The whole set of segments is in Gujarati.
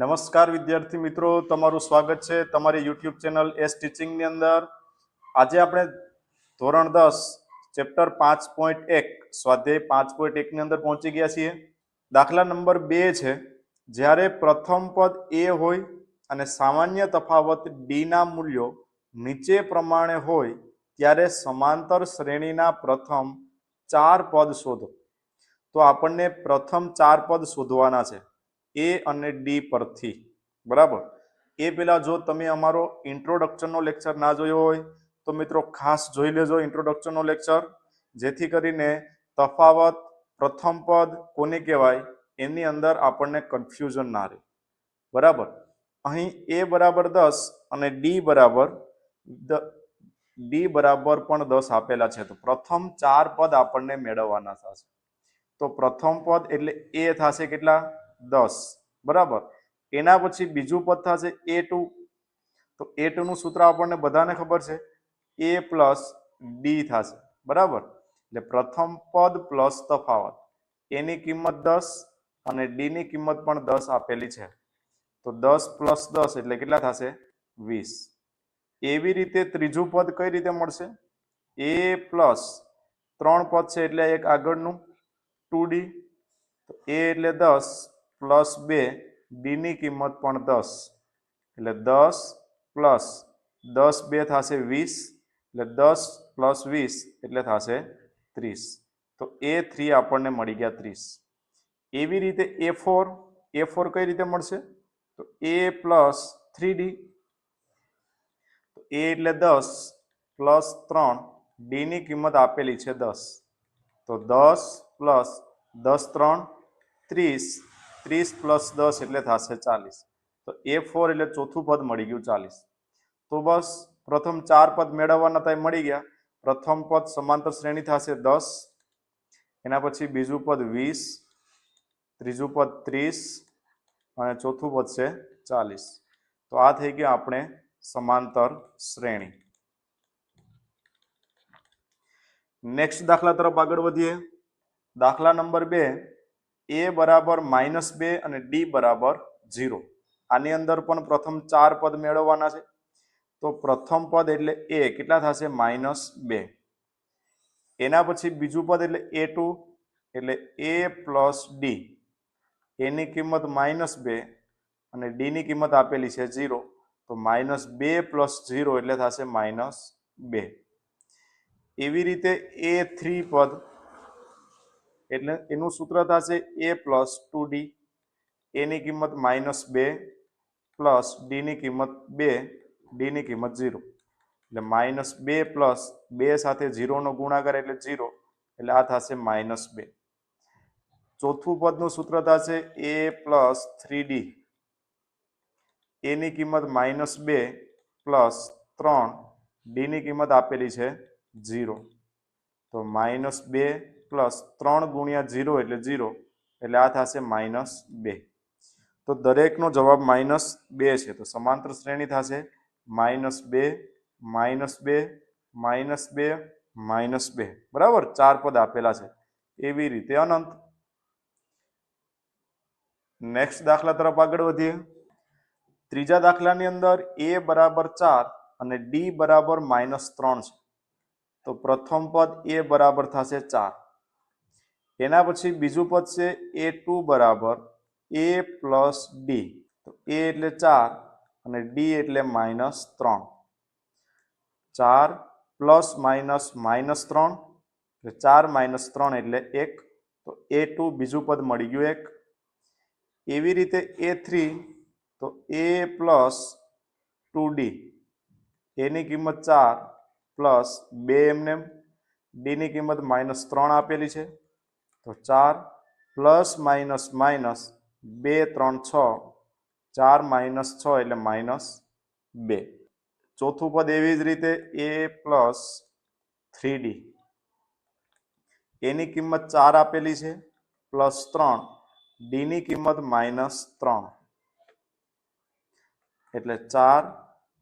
નમસ્કાર વિદ્યાર્થી મિત્રો, તમારું સ્વાગત છે તમારી યુટ્યુબ ચેનલ એસ ટીચિંગની અંદર. આજે આપણે ધોરણ દસ, ચેપ્ટર પાંચ પોઈન્ટ એક, સ્વાધ્યાય પાંચ પોઈન્ટ એકની અંદર પહોંચી ગયા છીએ. દાખલા નંબર બે છે, જ્યારે પ્રથમ પદ એ હોય અને સામાન્ય તફાવત ડીના મૂલ્યો નીચે પ્રમાણે હોય, ત્યારે સમાંતર શ્રેણીના પ્રથમ ચાર પદ શોધો. તો આપણને પ્રથમ ચાર પદ શોધવાના છે. એ અને ડી પરથી. બરાબર? એ પહેલાં જો તમે અમારો ઇન્ટ્રોડક્શનનો લેક્ચર ના જોયો હોય, તો મિત્રો ખાસ જોઈ લેજો ઇન્ટ્રોડક્શનનો લેક્ચર જેથી કરીને તફાવત, પ્રથમ પદ કોને કહેવાય, એની અંદર આપણને કન્ફ્યુઝન ના રહે. બરાબર? અહીં એ બરાબર દસ અને ડી બરાબર ડી બરાબર પણ દસ આપેલા છે. તો પ્રથમ ચાર પદ આપણને મેળવવાના થશે. તો પ્રથમ પદ એટલે એ થશે કેટલા? દસ. બરાબર? એના પછી બીજું પદ થશે એ ટુ. તો એ નું સૂત્ર આપણને બધાને ખબર છે? એ પ્લસ ડી થશે. બરાબર? એટલે પ્રથમ પદ પ્લસ તફાવત. એની કિંમત દસ અને ડી ની કિંમત પણ દસ આપેલી છે. તો દસ પ્લસ દસ એટલે કેટલા થશે? વીસ. એવી રીતે ત્રીજું પદ કઈ રીતે મળશે? એ પ્લસ ત્રણ પદ છે એટલે એક આગળનું. Two D. તો એ એટલે દસ. પ્લસ બે ડીની કિંમત પણ દસ. એટલે દસ પ્લસ દસ બે થશે વીસ, એટલે દસ પ્લસ વીસ એટલે થશે ત્રીસ. તો એ થ્રી આપણને મળી ગયા ત્રીસ. એવી રીતે એ ફોર એ ફોર કઈ રીતે મળશે? તો એ પ્લસ થ્રી ડી તો એ એટલે દસ પ્લસ ત્રણ, ડીની કિંમત આપેલી છે દસ. તો દસ પ્લસ દસ ત્રણ, ત્રીસ. ત્રીસ પ્લસ દસ એટલે થશે ચાલીસ તો એ ફોર એટલે ચોથું પદ મળી ગયું ચાલીસ તો બસ પ્રથમ ચાર પદ મેળવવાના થાય મળી ગયા પ્રથમ પદ સમાંતર શ્રેણી થશે દસ એના પછી બીજું પદ વીસ ત્રીજું પદ ત્રીસ અને ચોથું પદ છે ચાલીસ તો આ થઈ ગયું આપણે સમાંતર શ્રેણી નેક્સ્ટ દાખલા તરફ આગળ વધીએ દાખલા નંબર બે એ બરાબર માઇનસ બે અને ડી બરાબર ઝીરો. આની અંદર પણ પ્રથમ ચાર પદ મેળવવાના છે. તો પ્રથમ પદ એટલે એ કેટલા થશે? માઇનસ બે. એના પછી બીજું પદ એટલે એ ટુ, એટલે એ પ્લસ ડી. એની કિંમત માઇનસ બે અને ડીની કિંમત આપેલી છે ઝીરો. તો માઇનસ બે પ્લસ ઝીરો એટલે થશે માઇનસ બે. એવી રીતે એ થ્રી પદ એટલે એનું સૂત્ર થશે એ પ્લસ ટુ ડી એની કિંમત માઇનસ બે પ્લસ ડીની કિંમત બે ડીની કિંમત ઝીરો એટલે માઇનસ બે પ્લસ બે સાથે ઝીરોનો ગુણાકાર એટલે ઝીરો એટલે આ થશે માઇનસ બે. ચોથું પદનું સૂત્ર થશે એ પ્લસ થ્રી ડી એની કિંમત માઇનસ બે પ્લસ ત્રણ ડીની કિંમત આપેલી છે ઝીરો તો માઇનસ બે પ્લસ ત્રણ ગુણ્યા ઝીરો એટલે ઝીરો, એટલે આ થશે માઇનસ બે. તો દરેકનો જવાબ માઇનસ બે છે. તો સમાંતર શ્રેણી થશે માઇનસ બે માઇનસ બે માઇનસ બે માઇનસ બે. બરાબર? ચાર પદ આપેલા છે. એવી રીતે અનંત. નેક્સ્ટ દાખલા તરફ આગળ વધીએ. ત્રીજા દાખલાની અંદર એ બરાબર ચાર અને ડી બરાબર માઇનસ ત્રણ છે. તો પ્રથમ પદ એ બરાબર થશે ચાર. એના પછી બીજું પદ છે એ ટુ બરાબર એ પ્લસ ડી તો એ એટલે ચાર અને ડી એટલે માઇનસ ત્રણ. ચાર પ્લસ માઇનસ માઇનસ ત્રણ એટલે ચાર માઇનસ ત્રણ એટલે એક. તો એ ટુ બીજું પદ મળી ગયું એક. એવી રીતે એ થ્રી તો એ પ્લસ ટુ ડી એની કિંમત ચાર પ્લસ બે એમને ડીની કિંમત માઇનસ ત્રણ આપેલી છે. તો ચાર પ્લસ માઇનસ માઇનસ બે, ત્રણ, છ. ચાર માઇનસ છ એટલે માઇનસ બે. ચોથું પદ એવી જ રીતે એ પ્લસ થ્રી ડી. એની કિંમત ચાર આપેલી છે, પ્લસ ત્રણ. ડીની કિંમત માઇનસ ત્રણ. એટલે ચાર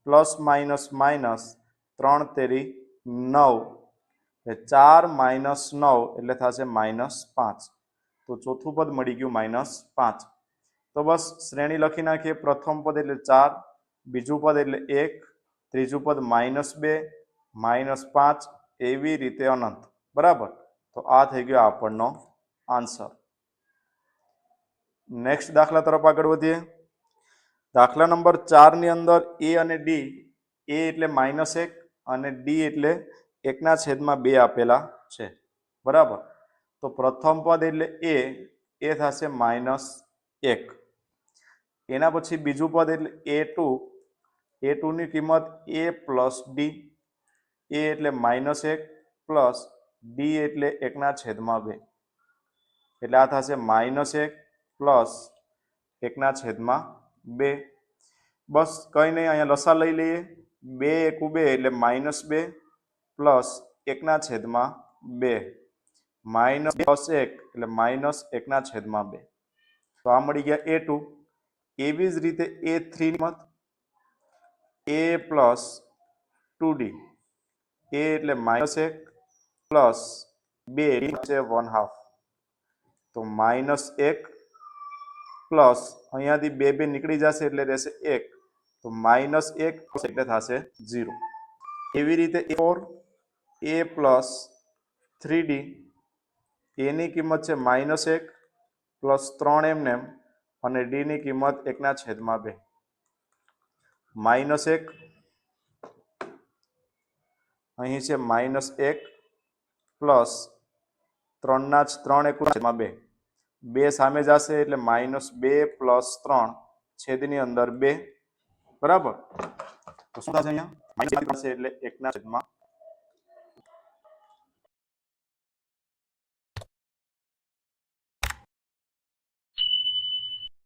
પ્લસ માઇનસ માઇનસ ત્રણ તેરી નવ. એટલે ચાર માઇનસ નવ એટલે થશે માઇનસ પાંચ. તો ચોથું પદ મળી ગયું માઇનસ પાંચ. તો બસ શ્રેણી લખી નાખીએ. પ્રથમ પદ એટલે ચાર, બીજું પદ એટલે એક, ત્રીજું પદ માઇનસ બે, માઇનસ પાંચ, એવી રીતે અનંત. બરાબર? તો આ થઈ ગયો આપણનો આન્સર. નેક્સ્ટ દાખલા તરફ આગળ વધીએ. દાખલા નંબર ચારની અંદર એ અને ડી, એ એટલે માઇનસ એક અને ડી એટલે એકના છેદમાં બે આપેલા છે. બરાબર? તો પ્રથમ પદ એટલે એ એ થશે માઇનસ એક. એના પછી બીજું પદ એટલે એ ટુ. એ ટુની કિંમત એ પ્લસ ડી. એ એટલે માઇનસ એક પ્લસ ડી એટલે એકના છેદમાં બે. એટલે આ થશે માઇનસ એક પ્લસ એકના છેદમાં બે. બસ કંઈ નહીં, અહીંયા લસા લઈ લઈએ. બે એકુ બે એટલે માઇનસ બે. પ્લસ એકના છેદમાં બે. માઇનસ પ્લસ એક એટલે માઇનસ એકના છેદમાં બે. તો આ મળી ગયા એ ટુ. એવી જ રીતે એ થ્રી કિંમત a plus two d. A એટલે માઇનસ એક પ્લસ બે છે વન હાફ. તો માઇનસ એક પ્લસ અહીંયાથી બે બે નીકળી જશે એટલે રહેશે એક. તો માઇનસ એક એટલે થશે ઝીરો. એવી રીતે a four a plus three d એની કિંમત છે માઇનસ એક પ્લસ ત્રણ એમને એમ અને ડીની કિંમત એકના છેદમાં બે. માઇનસ એક. અહીં છે માઇનસ એક પ્લસ ત્રણના જ ત્રણ એક છેદમાં બે. બે સામે જશે એટલે માઇનસ બે પ્લસ ત્રણ છેદની અંદર બે. બરાબર? શું થશે અહીંયા? માઇનસ એટલે એકના છેદમાં